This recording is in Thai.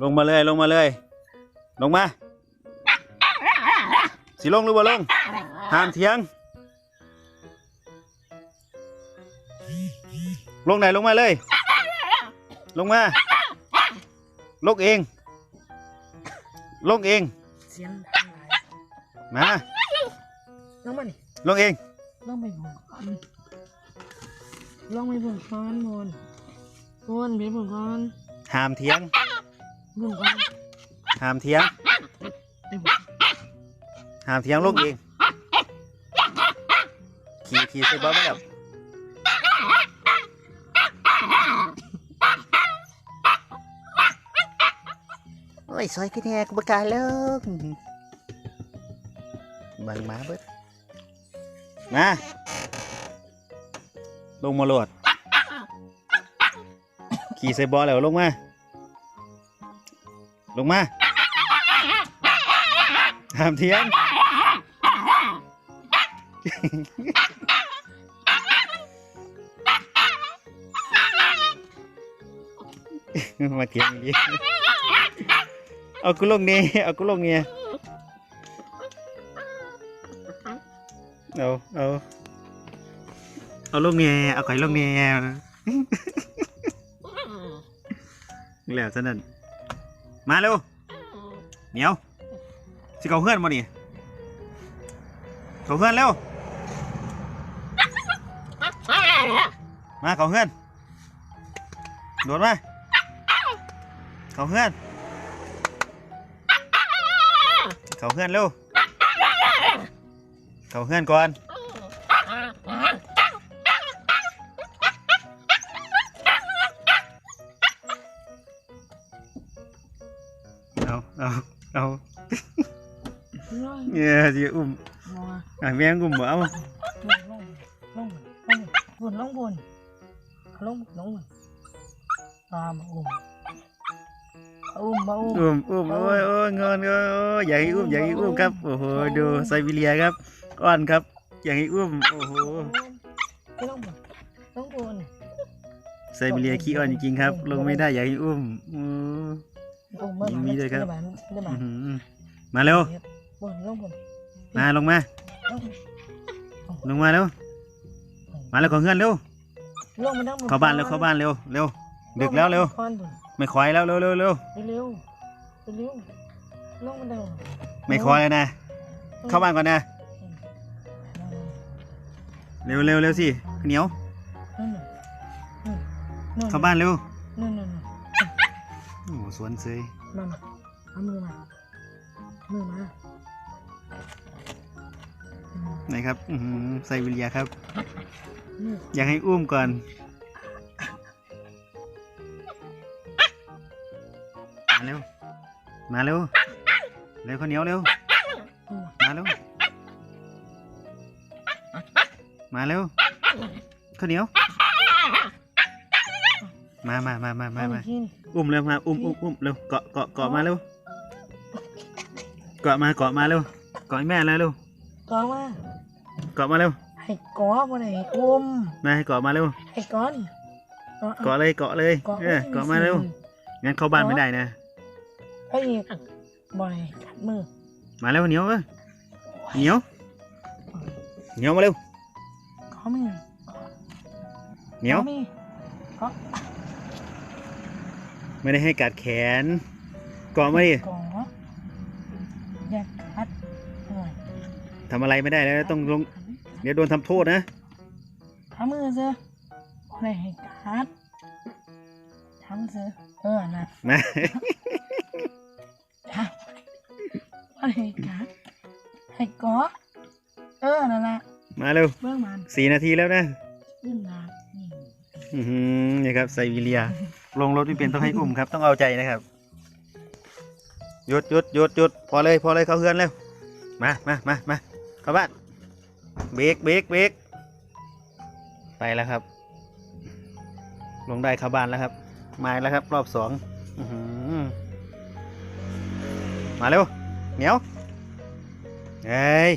ลงมาเลยลงมาเลย ลงมา สิลงหรือบ่ลงห้ามเถียง ลงไหนลงมาเลย ลงมา ลงเอง ลงเองเสียงดังหลายมาลงมานี่ลงเองลงไปบุกก่อนลงไปบุกก่อนบนบนไปบุกก่อนห้ามเถียง บุกก่อนห้ามเถียงไปบุกห้ามเถียงลงเองขี่ขี่ใส่บอลมาแล้วโอ้ยซอยขึ้นแหกบกล้าลงบังมาเบิดมาลงมาโหลดขี่ใส่บอลแล้วลงมา ลงมาห้ามเถียงมาเถียงอีกเอากูลงนี่เอากูลงเนี่ยเอาเอาเอาลงเนี่ยเอาไข่ลงเนี่ยแล้วซะนั่น มาเร็วเหนียวสิเขาเพื่อนมานี่เขาเพื่อนเร็ว มาเขาเพื่อนโดดมาเขาเพื่อนเขาเพื่อนเร็วเขาเพื่อนก่อน เอาเอาเอาลงเนี่ยสิอุ้มมาอะแม่งอุ้มบ่เอาลงลงลงบนลงบนลงลงบนตามมาอุ้มอุ้มมาอุ้มอุ้มอุ้มโอ้ยโอ้ยเงินโอ้ยโอ้ยอยากให้อุ้มอยากให้อุ้มครับโอ้โหดูไซบีเรียครับอ้อนครับอยากให้อุ้มโอ้โหลงบนลงบนไซบีเรียขี้อ้อนจริงๆครับ ลงไม่ได้อยากให้อุ้มอู้อุ้ มเมื่อยิงมีด้วยครับได้ไหมอื้อหือมาเร็วบนลงบนมาลงมา ลงลงมาเร็ว มาแล้วขอเงินเร็ว ลงมาดังเข้าบ้านเร็วเข้าบ้านเร็วเร็ว ดึกแล้วเร็วไม่คอยแล้วเร็วเร็วเร็วเร็วเร็วลงมาดังไม่คอยแล้วนะ เข้าบ้านก่อนนะ เร็วเร็วเร็วสิเหนียวเข้าบ้านเร็วนู่นนู่นโอ้โห สวนเซยมามาเอามือมา มือมาไหนครับ อื้อหือไซบีเรียครับ มืออยากให้อุ้มก่อนมาเร็ว มาเร็ว เร็วข้าวเหนียวเร็วมาเร็ว มาเร็วข้าวเหนียว มามามามามามาอุ้มเร็วมาอุ้มอุ้มอุ้มเร็วเกาะเกาะเกาะมาเร็วเกาะมาเกาะมาเร็วเกาะให้แม่เลยเร็วก้อนมาเกาะมาเร็วให้ก้อนมาไหนอุ้มมาให้เกาะมาเร็วให้ก้อนเกาะเลยเกาะเลยเออเกาะมาเร็วงั้นเข้าบ้านไม่ได้นะไอ้อีกบ่อยกัดมือมาเร็วเหนียวเอ้ยเหนียวเหนียวมาเร็วเขามีเหนียวขามีเขา ไม่ได้ให้กัดแขนเกาะมาดิก้อนอยากกัดหน่อยทำอะไรไม่ได้แล้วต้องลง เดี๋ยวโดนทำโทษนะทำมือเสือบ่ได้ให้กัดทำเสือเออนะมาทำบ่ได้ให้กัดให้ก้อเออนั่นแหละมาเร็วเบื้องมันสี่นาทีแล้วนะขึ้นมานี่อือหือนี่ครับไซบีเรีย ลงรถไม่เป็นต้องให้อุ้มครับ ต้องเอาใจนะครับหยุดหยุดหยุดหยุดพอเลยพอเลยเข้าเฮือนเร็วมามามามาเข้าบ้านเบรกเบรกเบรกไปแล้วครับ ลงได้เข้าบ้านแล้วครับ มาแล้วครับ รอบสองมาเร็วเหนียวเฮ้ย